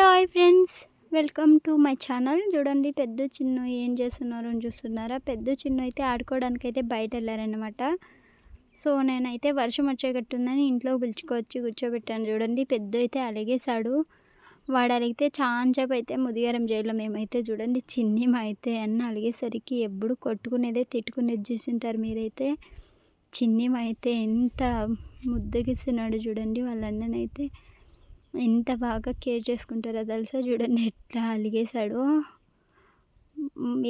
Hello hi friends. Welcome to my channel. చూడండి పెద్ద చిన్న ఏం చేస్తున్నారు అని చూస్తున్నారా? పెద్ద చిన్న అయితే ఆడుకోవడానికి అయితే బయట వెళ్ళారనమాట సో నేనైతే వర్షం వచ్చేటట్టుందని ఇంట్లో పిలుచుకొచ్చి కూర్చోబెట్టాను. చూడండి పెద్ద అయితే అలిగేశాడు. వాడు అలిగితే చాంచేపు అయితే ముదిగారం జైల్లో. మేమైతే చూడండి చిన్ని మా అయితే అన్న అలిగేసరికి ఎప్పుడు కొట్టుకునేదే తిట్టుకునేది చూసింటారు మీరైతే. చిన్ని మా అయితే ఎంత ముద్దగిస్తున్నాడు చూడండి వాళ్ళ అన్ననైతే. ఎంత బాగా కేర్ చేసుకుంటారో తెలుసా చూడండి ఎట్లా అలిగేశాడు.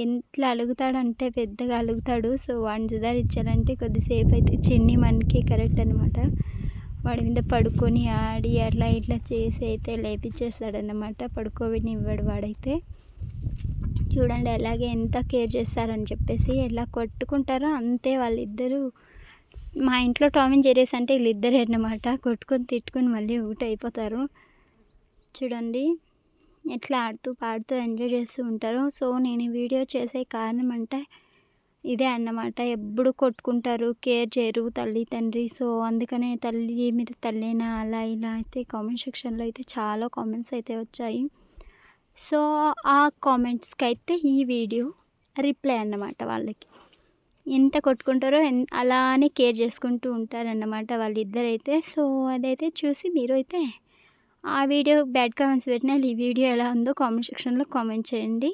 ఎట్లా అలుగుతాడంటే పెద్దగా అలుగుతాడు. సో వాడిని సుధారించాలంటే కొద్దిసేపు అయితే చిన్ని మనకి కరెక్ట్ అనమాట వాడి మీద పడుకొని ఆడి అట్లా ఇట్లా చేసి అయితే లేపించేస్తాడనమాట పడుకోబెట్టి ఇవ్వడు వాడైతే. చూడండి అలాగే ఎంత కేర్ చేస్తారని చెప్పేసి ఎలా కొట్టుకుంటారో అంతే వాళ్ళిద్దరూ మా ఇంట్లో టామిన్ జెరీస్ అంటే వీళ్ళిద్దరే అన్నమాట. కొట్టుకొని తిట్టుకొని మళ్ళీ ఊట అయిపోతారు. చూడండి ఎట్లా ఆడుతూ పాడుతూ ఎంజాయ్ చేస్తూ ఉంటారు. సో నేను ఈ వీడియో చేసే కారణం అంటే ఇదే అన్నమాట. ఎప్పుడు కొట్టుకుంటారు కేర్ చేయరు తల్లి తండ్రి. సో అందుకనే తల్లి మీద తల్లినా అలా ఇలా అయితే కామెంట్ సెక్షన్లో అయితే చాలా కామెంట్స్ అయితే వచ్చాయి. సో ఆ కామెంట్స్కి అయితే ఈ వీడియో రిప్లై అన్నమాట వాళ్ళకి. ఎంత కొట్టుకుంటారో అలానే కేర్ చేసుకుంటూ ఉంటారన్నమాట వాళ్ళిద్దరైతే. సో అదైతే చూసి మీరు అయితే ఆ వీడియో బ్యాడ్ కామెంట్స్ పెట్టిన ఈ వీడియో ఎలా ఉందో కామెంట్ సెక్షన్లో కామెంట్ చేయండి.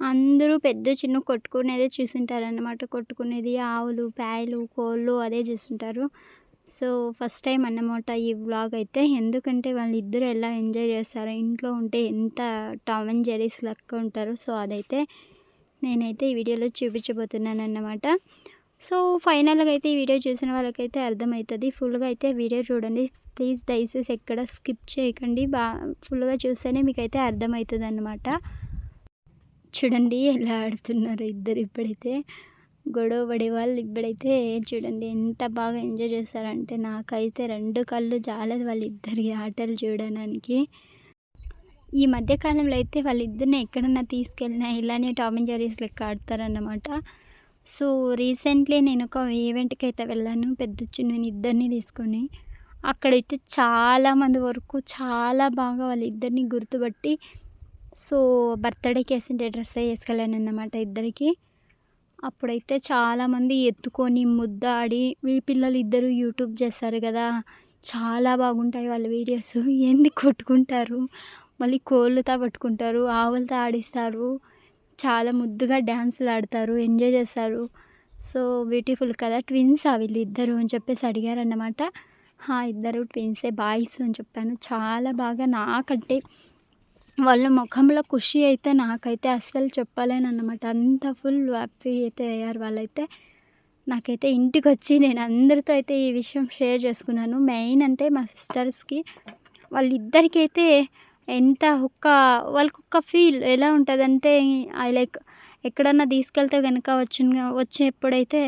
అందరూ పెద్ద చిన్న కొట్టుకునేదే చూసింటారన్నమాట. కొట్టుకునేది ఆవులు పాయలు కోళ్ళు అదే చూస్తుంటారు. సో ఫస్ట్ టైం అన్నమాట ఈ వ్లాగ్ అయితే. ఎందుకంటే వాళ్ళిద్దరూ ఎలా ఎంజాయ్ చేస్తారో ఇంట్లో ఉంటే ఎంత టామ్ అండ్ జెరీస్ లెక్క ఉంటారో సో అదైతే నేనైతే ఈ వీడియోలో చూపించబోతున్నాను అన్నమాట సో ఫైనల్గా అయితే ఈ వీడియో చూసిన వాళ్ళకైతే అర్థమవుతుంది. ఫుల్గా అయితే వీడియో చూడండి. ప్లీజ్ దయచేసి ఎక్కడ స్కిప్ చేయకండి. బా ఫుల్గా చూస్తేనే మీకైతే అర్థమవుతుంది అన్నమాట చూడండి ఎలా ఆడుతున్నారు ఇద్దరు ఇప్పుడైతే. గొడవ పడే వాళ్ళు ఇప్పుడైతే చూడండి ఎంత బాగా ఎంజాయ్ చేస్తారంటే నాకైతే రెండు కళ్ళు చాలదు వాళ్ళిద్దరి ఆటలు చూడడానికి. ఈ మధ్యకాలంలో అయితే వాళ్ళిద్దరిని ఎక్కడన్నా తీసుకెళ్ళినా ఇలానే టామ్ అండ్ జెరీస్ లెక్క ఆడతారన్నమాట. సో రీసెంట్లీ నేను ఒక ఈవెంట్కి అయితే వెళ్ళాను పెద్ద నేను ఇద్దరిని తీసుకొని. అక్కడైతే చాలామంది వరకు చాలా బాగా వాళ్ళిద్దరిని గుర్తుపట్టి సో బర్త్డేకి వేసిండే డ్రెస్ వేసుకెళ్ళాను అన్నమాట ఇద్దరికి. అప్పుడైతే చాలామంది ఎత్తుకొని ముద్దాడి ఈ పిల్లలు ఇద్దరు యూట్యూబ్ చేస్తారు కదా చాలా బాగుంటాయి వాళ్ళ వీడియోస్. ఏంది కొట్టుకుంటారు? మళ్ళీ కోళ్ళతో పట్టుకుంటారు ఆవులతో ఆడిస్తారు చాలా ముద్దుగా డ్యాన్సులు ఆడతారు ఎంజాయ్ చేస్తారు. సో బ్యూటిఫుల్ కదా ట్విన్స్ వీళ్ళు ఇద్దరు అని చెప్పేసి అడిగారన్నమాట. ఇద్దరు ట్విన్సే బాయ్స్ అని చెప్పాను. చాలా బాగా నాకంటే వాళ్ళ ముఖంలో ఖుషి అయితే నాకైతే అస్సలు చెప్పలేను అన్నమాట అంత ఫుల్ హ్యాపీ అయితే అయ్యారు వాళ్ళైతే. నాకైతే ఇంటికి వచ్చి నేను అందరితో అయితే ఈ విషయం షేర్ చేసుకున్నాను. మెయిన్ అంటే మా సిస్టర్స్కి వాళ్ళిద్దరికైతే ఎంత ఒక్క వాళ్ళకి ఒక్క ఫీల్ ఎలా ఉంటుందంటే ఐ లైక్ ఎక్కడన్నా తీసుకెళ్తే కనుక వచ్చిన వచ్చేప్పుడైతే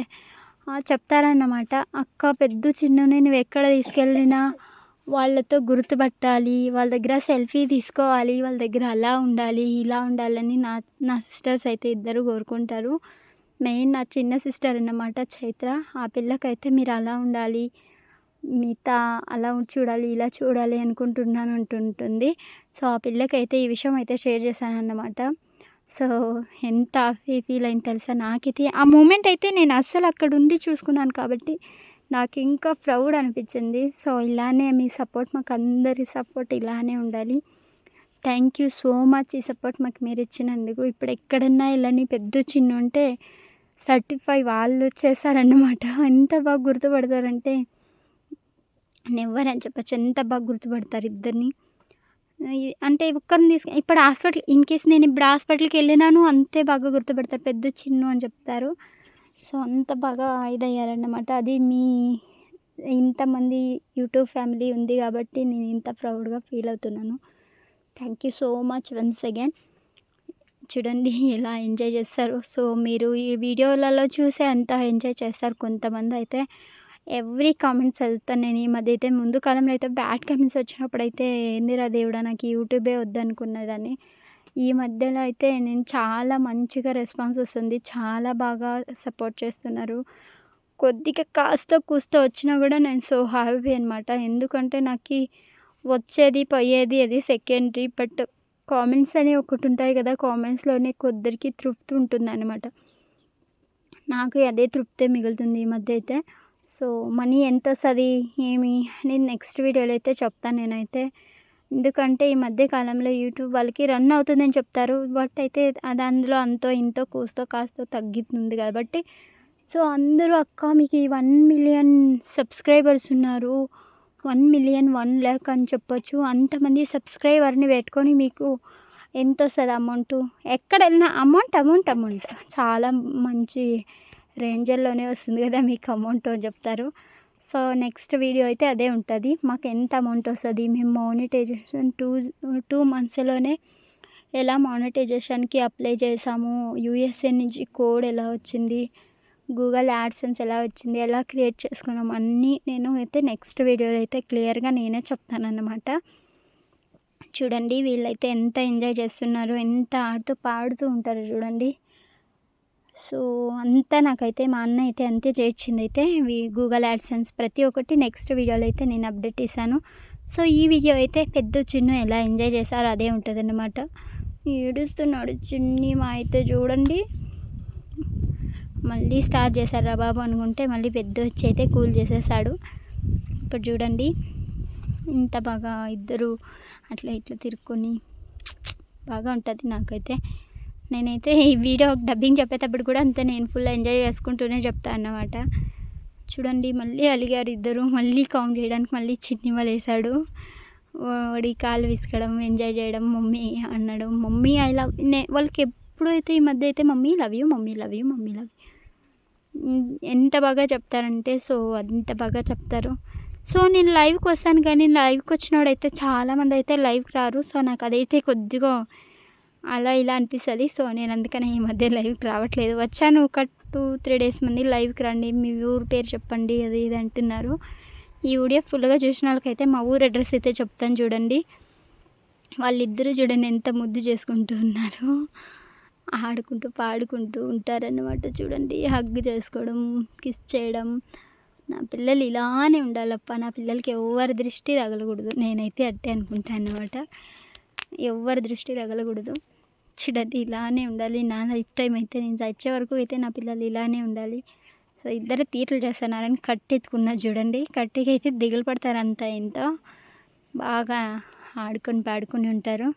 చెప్తారన్నమాట అక్క పెద్ద చిన్న నువ్వు ఎక్కడ తీసుకెళ్ళినా వాళ్ళతో గుర్తుపట్టాలి వాళ్ళ దగ్గర సెల్ఫీ తీసుకోవాలి వాళ్ళ దగ్గర అలా ఉండాలి ఇలా ఉండాలని నా నా సిస్టర్స్ అయితే ఇద్దరు కోరుకుంటారు. మెయిన్ నా చిన్న సిస్టర్ అన్నమాట చైత్ర. ఆ పిల్లకైతే మీరు అలా ఉండాలి మిగతా అలా చూడాలి ఇలా చూడాలి అనుకుంటున్నాను అంటుంటుంది. సో ఆ పిల్లకైతే ఈ విషయం అయితే షేర్ చేశాను అన్నమాట సో ఎంత ఫీల్ అయింది తెలుసా? నాకైతే ఆ మూమెంట్ అయితే నేను అస్సలు అక్కడ ఉండి చూసుకున్నాను కాబట్టి నాకు ఇంకా ప్రౌడ్ అనిపించింది. సో ఇలానే మీ సపోర్ట్ మాకు అందరి సపోర్ట్ ఇలానే ఉండాలి. థ్యాంక్ యూ సో మచ్ ఈ సపోర్ట్ మాకు మీరు ఇచ్చినందుకు. ఇప్పుడు ఎక్కడన్నా ఇలాని పెద్ద చిన్న ఉంటే సర్టిఫై వాళ్ళు చేశారన్నమాట ఎంత బాగా గుర్తుపడతారంటే నెవ్వర్ అని చెప్పచ్చు. ఎంత బాగా గుర్తుపడతారు ఇద్దరిని. అంటే ఒక్కరిని తీసుకు ఇప్పుడు హాస్పిటల్ ఇన్ కేస్ నేను ఇప్పుడు హాస్పిటల్కి వెళ్ళినాను అంతే బాగా గుర్తుపడతారు. పెద్ద చిన్ను అని చెప్తారు. సో అంత బాగా ఇదయ్యారన్నమాట. అది మీ ఇంతమంది యూట్యూబ్ ఫ్యామిలీ ఉంది కాబట్టి నేను ఇంత ప్రౌడ్గా ఫీల్ అవుతున్నాను. Thank you so much once again. చూడండి ఎలా ఎంజాయ్ చేస్తారు. సో మీరు ఈ వీడియోలలో చూసే అంత ఎంజాయ్ చేస్తారు కొంతమంది అయితే. ఎవ్రీ కామెంట్స్ చదువుతాను నేను ఈ మధ్య అయితే ముందు కాలంలో అయితే బ్యాడ్ కామెంట్స్ వచ్చినప్పుడు అయితే ఏందిరా దేవుడా నాకు యూట్యూబే వద్దనుకున్నదని ఈ మధ్యలో అయితే నేను చాలా మంచిగా రెస్పాన్స్ వస్తుంది. చాలా బాగా సపోర్ట్ చేస్తున్నారు. కొద్దిగా కాస్త కూస్త వచ్చినా కూడా నేను సో హ్యాపీ అనమాట ఎందుకంటే నాకు వచ్చేది పోయేది అది సెకండరీ. బట్ కామెంట్స్ అనే ఒకటి ఉంటాయి కదా కామెంట్స్లోనే కొద్దరికి తృప్తి ఉంటుంది అనమాట నాకు అదే తృప్తే మిగులుతుంది ఈ మధ్య అయితే సో మనీ ఎంత వస్తుంది ఏమి నేను నెక్స్ట్ వీడియోలో అయితే చెప్తాను నేనైతే. ఎందుకంటే ఈ మధ్య కాలంలో యూట్యూబ్ వాళ్ళకి రన్ అవుతుందని చెప్తారు. బట్ అయితే అది అందులో అంతో ఇంతో కూస్తో కాస్తో తగ్గుతుంది కాబట్టి. సో అందరూ అక్క మీకు వన్ మిలియన్ సబ్స్క్రైబర్స్ ఉన్నారు. వన్ మిలియన్ వన్ ల్యాక్ అని చెప్పొచ్చు. అంతమంది సబ్స్క్రైబర్ని పెట్టుకొని మీకు ఎంత వస్తుంది అమౌంట్ ఎక్కడ వెళ్ళినా అమౌంట్ అమౌంట్ అమౌంట్ చాలా మంచి రేంజర్లోనే వస్తుంది కదా మీకు అమౌంట్ అని చెప్తారు. సో నెక్స్ట్ వీడియో అయితే అదే ఉంటుంది. మాకు ఎంత అమౌంట్ వస్తుంది? మేము మానిటైజేషన్ టూ టూ మంత్స్లోనే ఎలా మానిటైజేషన్కి అప్లై చేసాము? యూఎస్ఏ నుంచి కోడ్ ఎలా వచ్చింది? గూగుల్ యాడ్సెన్స్ ఎలా వచ్చింది? ఎలా క్రియేట్ చేసుకున్నాం అన్నీ నేను అయితే నెక్స్ట్ వీడియోలో అయితే క్లియర్గా నేనే చెప్తానన్నమాట. చూడండి వీళ్ళైతే ఎంత ఎంజాయ్ చేస్తున్నారు? ఎంత ఆడుతూ పాడుతూ ఉంటారు చూడండి. సో అంతా నాకైతే మా అన్న అయితే అంతే చేర్చింది అయితే గూగుల్ యాడ్సెన్స్ ప్రతి ఒక్కటి నెక్స్ట్ వీడియోలో అయితే నేను అప్డేట్ ఇస్తాను సో ఈ వీడియో అయితే పెద్ద చిన్ను ఎలా ఎంజాయ్ చేశారో అదే ఉంటుంది అన్నమాట ఏడుస్తున్నాడు చిన్ని మా అయితే చూడండి. మళ్ళీ స్టార్ట్ చేశారా బాబు అనుకుంటే మళ్ళీ పెద్ద వచ్చి అయితే కూల్ చేసేసాడు. ఇప్పుడు చూడండి ఇంత బాగా ఇద్దరు అట్లా ఇట్లా తిరుక్కొని బాగా ఉంటుంది నాకైతే. నేనైతే ఈ వీడియో డబ్బింగ్ చెప్పేటప్పుడు కూడా అంతే నేను ఫుల్ ఎంజాయ్ చేసుకుంటూనే చెప్తాను అన్నమాట. చూడండి మళ్ళీ అలిగారు ఇద్దరు. మళ్ళీ కౌంట్ చేయడానికి మళ్ళీ చిన్ని వేసాడు వాడి కాలు విసకడం ఎంజాయ్ చేయడం మమ్మీ అన్నాడు. మమ్మీ ఐ లవ్ నే వాళ్ళకి ఎప్పుడైతే ఈ మధ్య అయితే mummy love you mummy love you mummy love ఎంత బాగా చెప్తారంటే సో అంత బాగా చెప్తారు. సో నేను లైవ్కి వస్తాను కానీ లైవ్కి వచ్చినోడైతే చాలామంది అయితే లైవ్కి రారు. సో నాకు అదైతే కొద్దిగా అలా ఇలా అనిపిస్తుంది. సో నేను అందుకని ఈ మధ్య లైవ్కి రావట్లేదు. వచ్చాను ఒక టూ త్రీ డేస్ మంది లైవ్కి రండి. మీ ఊరు పేరు చెప్పండి అది ఇది అంటున్నారు. ఈ వీడియో ఫుల్గా చూసిన వాళ్ళకైతే మా ఊరు అడ్రస్ అయితే చెప్తాను చూడండి. వాళ్ళిద్దరూ చూడండి ఎంత ముద్దు చేసుకుంటూ ఉన్నారు. ఆడుకుంటూ పాడుకుంటూ ఉంటారన్నమాట చూడండి. హగ్ చేసుకోవడం కిస్ చేయడం. నా పిల్లలు ఇలానే ఉండాలప్ప. నా పిల్లలకి ఎవరి దృష్టి తగలకూడదు. నేనైతే అట్టే అనుకుంటాను అనమాట ఎవరి దృష్టి తగలకూడదు. చూడండి ఇలానే ఉండాలి. నా లైఫ్ టైం అయితే నేను చచ్చే వరకు అయితే నా పిల్లలు ఇలానే ఉండాలి. సో ఇద్దరు తీటలు చేస్తున్నారని కట్టెత్తుకున్నా చూడండి. కట్టెకి అయితే దిగులు పడతారు అంత ఎంతో. బాగా ఆడుకొని పాడుకొని ఉంటారు.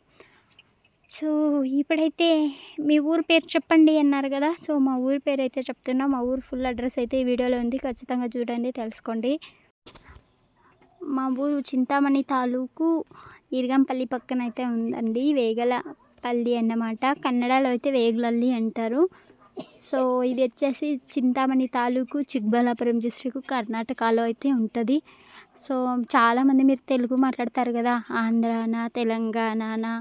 సో ఇప్పుడైతే మీ ఊరు పేరు చెప్పండి అన్నారు కదా. సో మా ఊరి పేరు అయితే చెప్తున్నా. మా ఊరు ఫుల్ అడ్రస్ అయితే ఈ వీడియోలో ఉంది. ఖచ్చితంగా చూడండి తెలుసుకోండి. మా ఊరు చింతామణి తాలూకు ఇరగంపల్లి పక్కన అయితే ఉందండి వేగలపల్లి అన్నమాట. కన్నడలో అయితే వేగులల్లి అంటారు. సో ఇది వచ్చేసి చింతామణి తాలూకు చిక్బలాపురం డిస్ట్రిక్ట్ కర్ణాటకలో అయితే ఉంటుంది. సో చాలామంది మీరు తెలుగు మాట్లాడతారు కదా ఆంధ్రానా తెలంగాణనా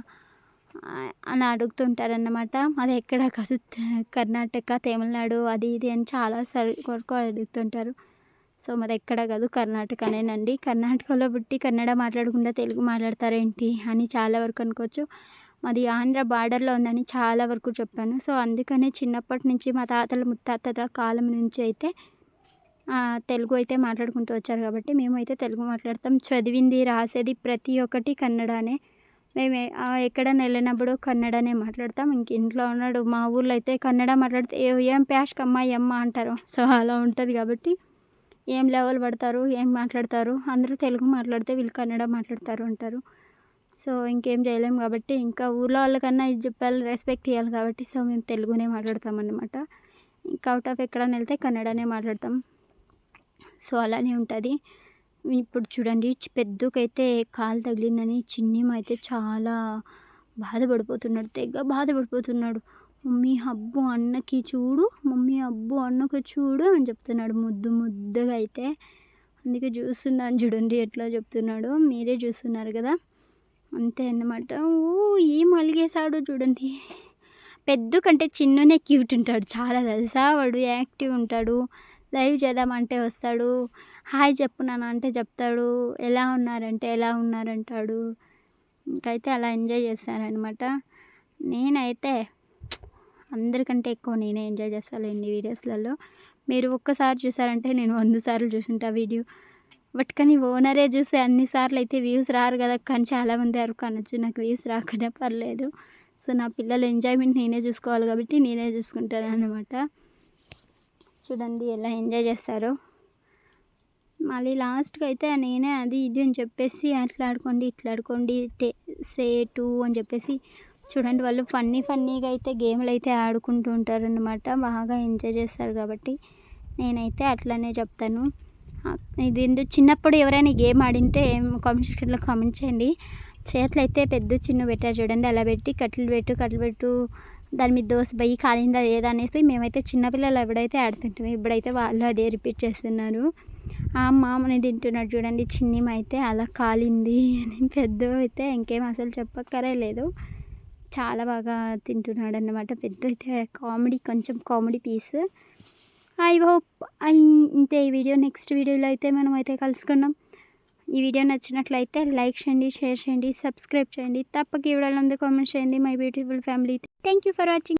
అని అడుగుతుంటారన్నమాట. అది ఎక్కడ కాదు కర్ణాటక తమిళనాడు అది ఇది అని చాలా సరి కొరకు అడుగుతుంటారు. సో మాది ఎక్కడ కాదు కర్ణాటకనేనండి. కర్ణాటకలో పుట్టి కన్నడ మాట్లాడకుండా తెలుగు మాట్లాడతారేంటి అని చాలా వరకు అనుకోవచ్చు. మాది ఆంధ్ర బార్డర్లో ఉందని చాలా వరకు చెప్పాను. సో అందుకనే చిన్నప్పటి నుంచి మా తాతల ముత్తాతల కాలం నుంచి అయితే తెలుగు అయితే మాట్లాడుకుంటూ వచ్చారు కాబట్టి మేమైతే తెలుగు మాట్లాడతాం. చదివింది రాసేది ప్రతి ఒక్కటి కన్నడనే. మేము ఎక్కడైనా వెళ్ళినప్పుడు కన్నడనే మాట్లాడతాం. ఇంక ఇంట్లో ఉన్నాడు మా ఊర్లో అయితే కన్నడ మాట్లాడితే ఏం ప్యాష్కమ్మ ఎమ్మ అంటారు. సో అలా ఉంటుంది కాబట్టి ఏం లెవెల్ పడతారు ఏం మాట్లాడతారు అందరూ తెలుగు మాట్లాడితే వీళ్ళు కన్నడ మాట్లాడతారు అంటారు. సో ఇంకేం చేయలేము కాబట్టి ఇంకా ఊళ్ళో వాళ్ళకన్నా ఇది చెప్పాలి రెస్పెక్ట్ ఇవ్వాలి కాబట్టి సో మేము తెలుగునే మాట్లాడతాం అన్నమాట. ఇంకా అవుట్ ఆఫ్ ఎక్కడైనా వెళ్తే కన్నడనే మాట్లాడతాం. సో అలానే ఉంటుంది. ఇప్పుడు చూడండి పెద్దకైతే కాలు తగిలిందని చిన్నిమైతే అయితే చాలా బాధపడిపోతున్నాడు తెగ బాధపడిపోతున్నాడు. మమ్మీ హబ్బు అన్నకి చూడు మమ్మీ హబ్బు అన్నకి చూడు అని చెప్తున్నాడు ముద్దు ముద్దుగా అయితే. అందుకే చూస్తున్నాను చూడండి ఎట్లా చెప్తున్నాడు. మీరే చూస్తున్నారు కదా. అంతే అన్నమాట. ఓ ఏం అలిగేశాడు చూడండి. పెద్ద కంటే చిన్ననే క్యూట్ ఉంటాడు. చాలా తెలుసా? వాడు యాక్టివ్ ఉంటాడు. లైవ్ చేద్దామంటే వస్తాడు. హాయ్ చెప్పు నాన్న అంటే చెప్తాడు. ఎలా ఉన్నారంటే ఎలా ఉన్నారంటాడు. ఇంకైతే అలా ఎంజాయ్ చేస్తానమాట నేనైతే అందరికంటే ఎక్కువ నేనే ఎంజాయ్ చేస్తాను ఎన్ని వీడియోస్లలో మీరు ఒక్కసారి చూసారంటే నేను వంద సార్లు చూసుంటా వీడియో బట్ కానీ ఓనరే చూస్తే అన్నిసార్లు అయితే వ్యూస్ రారు కదా. కానీ చాలామంది అరకు అనొచ్చు నాకు వ్యూస్ రాకుండా పర్లేదు. సో నా పిల్లల ఎంజాయ్మెంట్ నేనే చూసుకోవాలి కాబట్టి నేనే చూసుకుంటాను అనమాట చూడండి ఎలా ఎంజాయ్ చేస్తారో. మళ్ళీ లాస్ట్కి అయితే నేనే అది ఇది అని చెప్పేసి అట్లా ఆడుకోండి ఇట్లా ఆడుకోండి టే సే టూ అని చెప్పేసి చూడండి వాళ్ళు ఫన్నీ ఫన్నీగా అయితే గేమ్లు అయితే ఆడుకుంటూ ఉంటారు అనమాట బాగా ఎంజాయ్ చేస్తారు కాబట్టి నేనైతే అట్లానే చెప్తాను. ఇది చిన్నప్పుడు ఎవరైనా గేమ్ ఆడింటే కామెంట్ సెక్షన్లో కామెంట్ చేయండి. చేతులు అయితే పెద్ద చిన్న పెట్టారు చూడండి. అలా పెట్టి కట్టెలు పెట్టు కట్టెలు పెట్టు దాని మీద దోశ పోయి కాలిందా లేదా అనేసి మేమైతే చిన్నపిల్లలు ఎప్పుడైతే ఆడుతుంటాం ఇప్పుడైతే వాళ్ళు అదే రిపీట్ చేస్తున్నారు. ఆ మామని తింటున్నాడు చూడండి. చిన్నిమైతే అలా కాలింది అని పెద్ద అయితే ఇంకేం అసలు చెప్పక్కరే లేదు చాలా బాగా తింటున్నాడు అన్నమాట పెద్ద అయితే కామెడీ కొంచెం కామెడీ పీస్. ఐ హోప్ ఇంతే ఈ వీడియో. నెక్స్ట్ వీడియోలో అయితే మనం అయితే కలుసుకున్నాం ఈ వీడియో నచ్చినట్లయితే లైక్ చేయండి షేర్ చేయండి సబ్స్క్రైబ్ చేయండి. తప్పక ఇవ్వడాలందు కామెంట్ చేయండి. My beautiful family. Thank you for watching